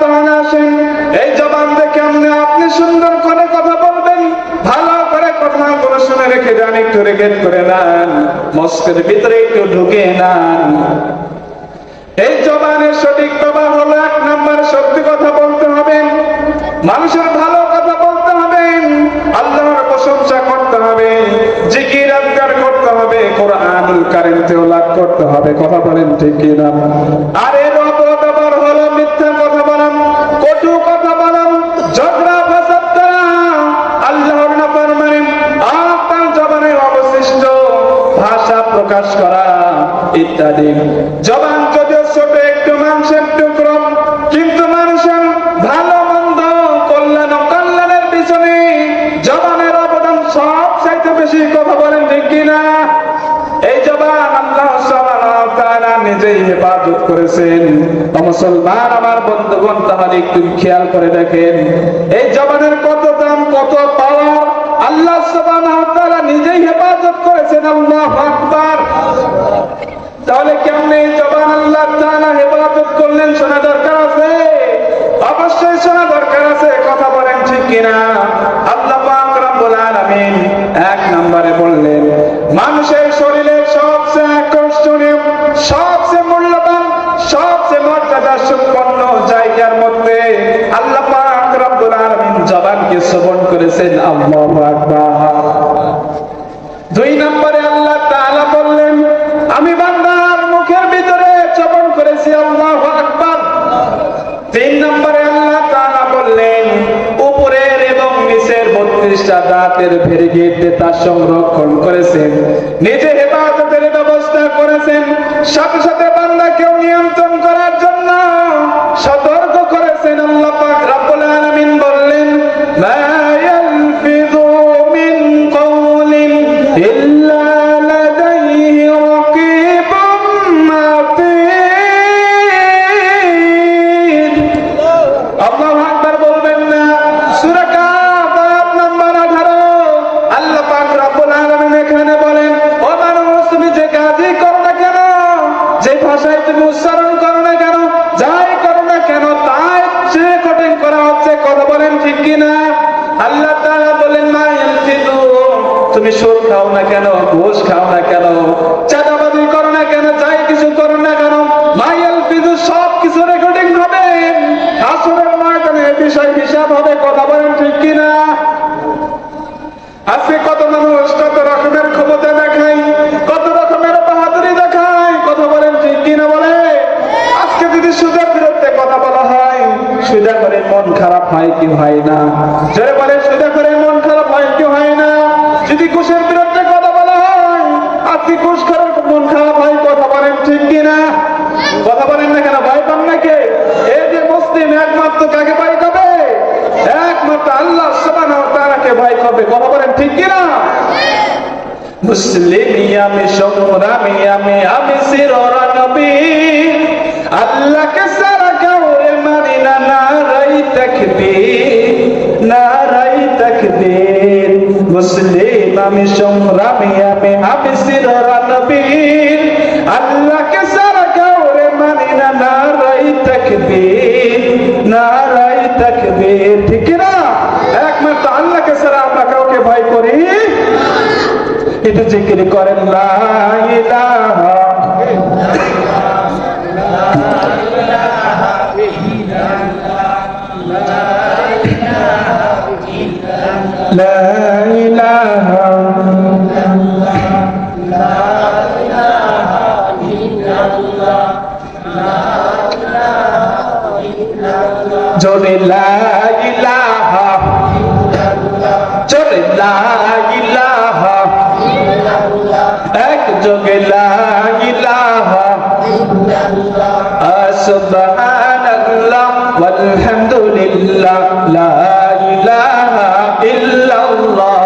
তখন আসেন। এই জবান দেখে আপনি সুন্দর করে কথা বলবেন। ভালো করে কথাগুলো শুনে রেখে যান একটু করে নেন। মস্কের ভিতরে একটু ঢুকে নেন। এই জবানের সঠিক হলো এক সত্যি কথা বলতে হবে। মানুষের ভালো কথা বলতে হবে। আল্লাহর প্রশংসা করতে হবে। জিকির আজগার করতে হবে। কোরআনুল কারিম তেলাওয়াত করতে হবে। কথা বলেন ঠিক কি না আর এর প্রকাশ করা ইত্যাদি। জবান যদিও ছোট, একটু মাংসের টুকরো কিন্তু মানুষের ভালো, মন্দ, কল্যাণ কল্যাণের পিছনে জবানের অবদান সব চাইতে বেশি কথা বলেন ঠিক কিনা? এই জবান আল্লাহ নিজেই হেফাজত করেছেন। মুসলমান, আমার বন্ধুগণ, তাহলে একটু খেয়াল করে দেখেন, এই জবানের কত দাম, কত আল্লাহ সুবহানাহু নিজেই হেফাজত করেছেন, আল্লাহু আকবার। তাহলে কেমনে জবান আল্লাহ হেফাজত করলেন শোনা দরকার আছে? অবশ্যই শোনা দরকার আছে, কথা বলেন ঠিক কিনা? আল্লাহ রব্বুল আলামিন এক নম্বরে বললেন, মানুষের শরীরের সবচেয়ে আকর্ষণীয়, সবচেয়ে মূল্যবান, সবচেয়ে মর্যাদা সম্পন্ন জায়গার মধ্যে আল্লাহ পাক রব্বুল আলামিন জবানকে শ্রবণ করেছেন, আল্লাহু দুই নম্বরে আল্লাহ তাআলা বললেন, আমি বান্দার মুখের ভিতরে চপন করেছি, আল্লাহু আকবার। তিন নম্বরে আল্লাহ তাআলা বললেন, উপরের এবং নিচের বত্রিশটা দাঁতের ভেরিগেটে তার সংরক্ষণ করেছেন, নিজে হেফাজতের ব্যবস্থা করেছেন, সাথে সাথে বান্দাকেও নিয়ন্ত্রণ করার ঠিক কিনা? আল্লাহ তাআলা বলেন, মা ইয়ালফিদু তুমি সুদ খাও না কেন? ঘুষ খাও না কেন? চাঁদাবাজি করো না কেন? যাই কিছু করো না কেন? মা বিদু সব কিছু রেকর্ডিং হবে। আসরের ময়দানে বিষয় হিসাব হবে। কথা বলেন ঠিক কিনা? আজকে কত মানুষ কত রকমের ক্ষমতা দেখায় কত রকমের বাহাদুরি দেখায় কথা বলেন ঠিক কিনা বলে আজকে যদি সুদের বিরুদ্ধে কথা বলা হয় সুদা করে মন খারাপ হয় কি হয় না। যারা বলে সুদা করে মন খারাপ হয় হয় না। যদি ঘুষের বিরুদ্ধে কথা বলা হয় ঘুষ খারাপ মন খারাপ কথা বলেন ঠিক কিনা? কথা বলেন না কেন, ভয় পান নাকি? এই যে মুসলিম একমাত্র কাকে ভয় করবে একমাত্র আল্লাহ ওয়া তাআলাকে ভয় করবে কথা বলেন ঠিক কিনা? মুসলিম আমি সংগ্রামী আমি আমি সিররা নবী তাকবীর নারাই তাকবীর মুসলিম আমি সংগ্রামী আমি সিররা নবী আল্লাহকে সারা কাউরে মানি না নারাই তাকবীর নারাই তাকবীর ঠিক না একমাত্র আল্লাহকে ছাড়া আমরা কাউকে ভয় করি একটু জিকির করেন লা ইলাহা জোরে লা ইলাহা জোরে লা ইলাহা। এক যোগে লা ইলাহা সুবহানাল্লাহ ওয়ালহামদুলিল্লাহ লা ইলাহা ইল্লাল্লাহ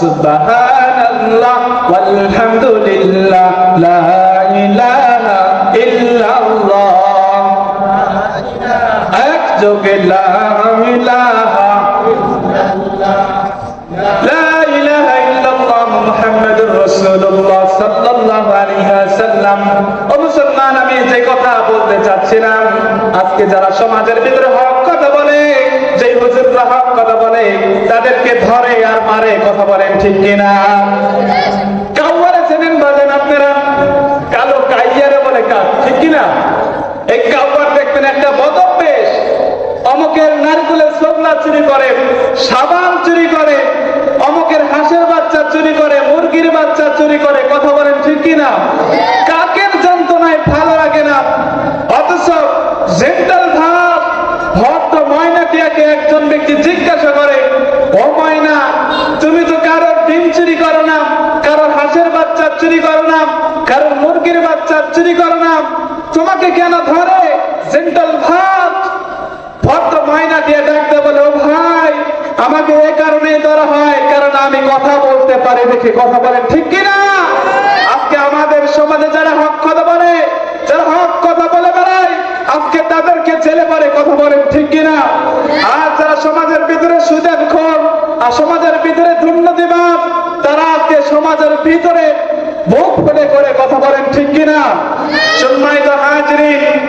সুবহানাল্লাহ ওয়ালহামদুলিল্লাহ লা ইলাহা ইল্লাল্লাহ এক যোগে লা ইলাহা লা আজকে যারা সমাজের ভিতরে হক কথা বলে যে হুজুররা হক কথা বলে, তাদেরকে ধরে আর মারে, কথা বলেন ঠিক কিনা? কাউয়ারে চেনেন বাজেন আপনারা, কালো কাইয়ারে বলে কাজ ঠিক কিনা? এই কাউয়ার দেখবেন একটা বদভ্যেস অমুকের নারকুলের সোবলা চুরি করে, সাবান চুরি করে, অমুকের হাঁসের বাচ্চা চুরি করে, মুরগির বাচ্চা চুরি করে, কথা বলেন ঠিক কিনা কাকের যন্ত্রণায় ভালো লাগে না অথচ জেন্টাল ভাব ভদ্র ময়নাটিয়াকে একজন ব্যক্তি জিজ্ঞাসা করে ও ময়না তুমি তো কারোর ডিম চুরি করো না কারোর হাঁসের বাচ্চা চুরি করো না কারোর মুরগির বাচ্চা চুরি করো না। তোমাকে কেন ধরে? জেন্টাল ভাব ভদ্র ময়না দিয়ে ডাকতে বলে, ও ভাই, আমাকে এ কারণে ধরা হয়, কারণ আমি কথা বলতে পারি দেখে, কথা বলেন ঠিক কিনা? আজকে আমাদের সমাজে যারা হক কথা বলে, যারা হক কথা বলে বেড়ায়, আজকে তাদেরকে ছেলে পারে কথা বলেন ঠিক কিনা? আর যারা সমাজের ভিতরে সুদের খোর আর সমাজের ভিতরে দুর্নীতিবাদ তারা আজকে সমাজের ভিতরে মুখ খুলে করে কথা বলেন ঠিক কিনা? সম্মানিত হাজরিন।